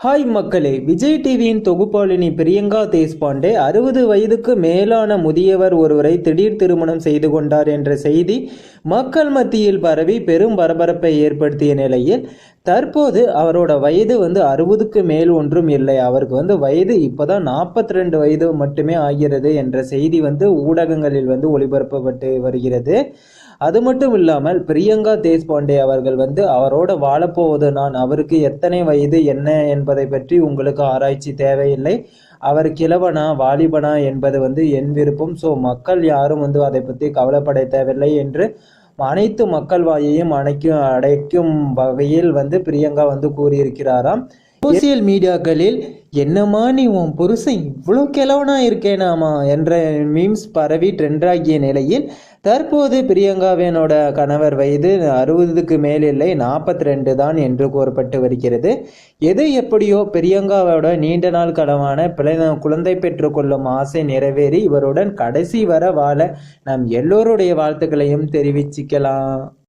Hi மக்களே விஜய் டிவியின் தொகுப்பாளினி பிரியங்கா தேஷ்பாண்டே அறுபது வயதுக்கு மேலான முதியவர் ஒருவரை திடீர் திருமணம் செய்து கொண்டார் என்ற செய்தி மக்கள் மத்தியில் பரவி பெரும் பரபரப்பை ஏற்படுத்திய நிலையில் தற்போது அவரோட வயது வந்து அறுபதுக்கு மேல் ஒன்றும் இல்லை. அவருக்கு வந்து வயது இப்போதான் நாற்பத்தி ரெண்டு வயது மட்டுமே ஆகிறது என்ற செய்தி வந்து ஊடகங்களில் வந்து ஒளிபரப்பப்பட்டு வருகிறது. அது மட்டும் இல்லாமல் பிரியங்கா தேஷ்பாண்டே அவர்கள் வந்து அவரோட வாழப்போவது நான் அவருக்கு எத்தனை வயது என்ன என்பதை பற்றி உங்களுக்கு ஆராய்ச்சி தேவையில்லை. அவர் கிழவனா வாலிபனா என்பது வந்து என் விருப்பம். ஸோ மக்கள் யாரும் வந்து அதை பற்றி கவலைப்பட தேவையில்லை என்று அனைத்து மக்கள் வாயையும் அணைக்கும் அடைக்கும் வகையில் வந்து பிரியங்கா வந்து கூறியிருக்கிறாராம். சோசியல் மீடியாக்களில் என்னம்மா நீ உன் புருஷன் இவ்வளோ கிழவனா இருக்கேனாமா? என்ற மீம்ஸ் பரவி ட்ரெண்டாகிய நிலையில் தற்போது பிரியங்காவினோட கணவர் வயது அறுபதுக்கு மேல் இல்லை நாற்பத்தி ரெண்டு தான் என்று கூறப்பட்டு வருகிறது. எது எப்படியோ பிரியங்காவோட நீண்ட நாள் கனவான பிள்ளை குழந்தை பெற்றுக்கொள்ளும் ஆசை நிறைவேறி இவருடன் கடைசி வர வாழ நம் எல்லோருடைய வாழ்த்துக்களையும் தெரிவிச்சுக்கலாம்.